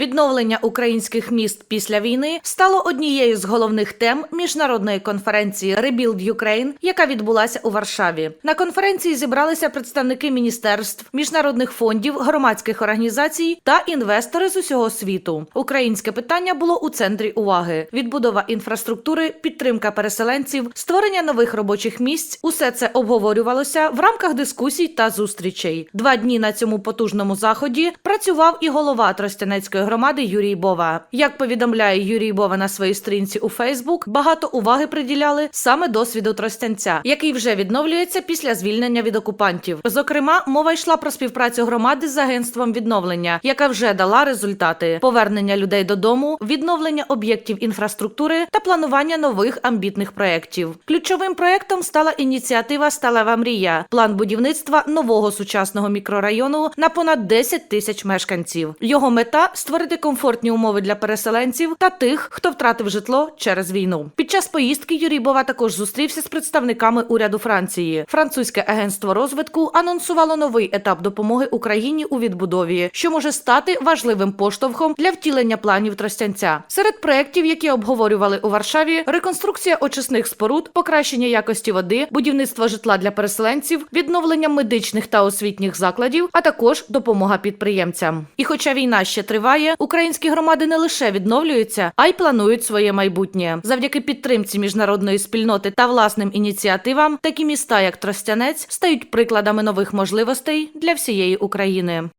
Відновлення українських міст після війни стало однією з головних тем міжнародної конференції Rebuild Ukraine, яка відбулася у Варшаві. На конференції зібралися представники міністерств, міжнародних фондів, громадських організацій та інвестори з усього світу. Українське питання було у центрі уваги: відбудова інфраструктури, підтримка переселенців, створення нових робочих місць. Усе це обговорювалося в рамках дискусій та зустрічей. Два дні на цьому потужному заході працював і голова Тростянецької громади Юрій Бова. Як повідомляє Юрій Бова на своїй сторінці у Фейсбук, багато уваги приділяли саме досвіду Тростянця, який вже відновлюється після звільнення від окупантів. Зокрема, мова йшла про співпрацю громади з агентством відновлення, яка вже дала результати: повернення людей додому, відновлення об'єктів інфраструктури та планування нових амбітних проєктів. Ключовим проєктом стала ініціатива Сталева мрія, план будівництва нового сучасного мікрорайону на понад 10 тисяч мешканців. Його мета створити комфортні умови для переселенців та тих, хто втратив житло через війну. Під час поїздки Юрій Бова також зустрівся з представниками уряду Франції. Французьке агентство розвитку анонсувало новий етап допомоги Україні у відбудові, що може стати важливим поштовхом для втілення планів Тростянця. Серед проєктів, які обговорювали у Варшаві, реконструкція очисних споруд, покращення якості води, будівництво житла для переселенців, відновлення медичних та освітніх закладів, а також допомога підприємцям. І хоча війна ще триває, українські громади не лише відновлюються, а й планують своє майбутнє. Завдяки підтримці міжнародної спільноти та власним ініціативам, такі міста, як Тростянець, стають прикладами нових можливостей для всієї України.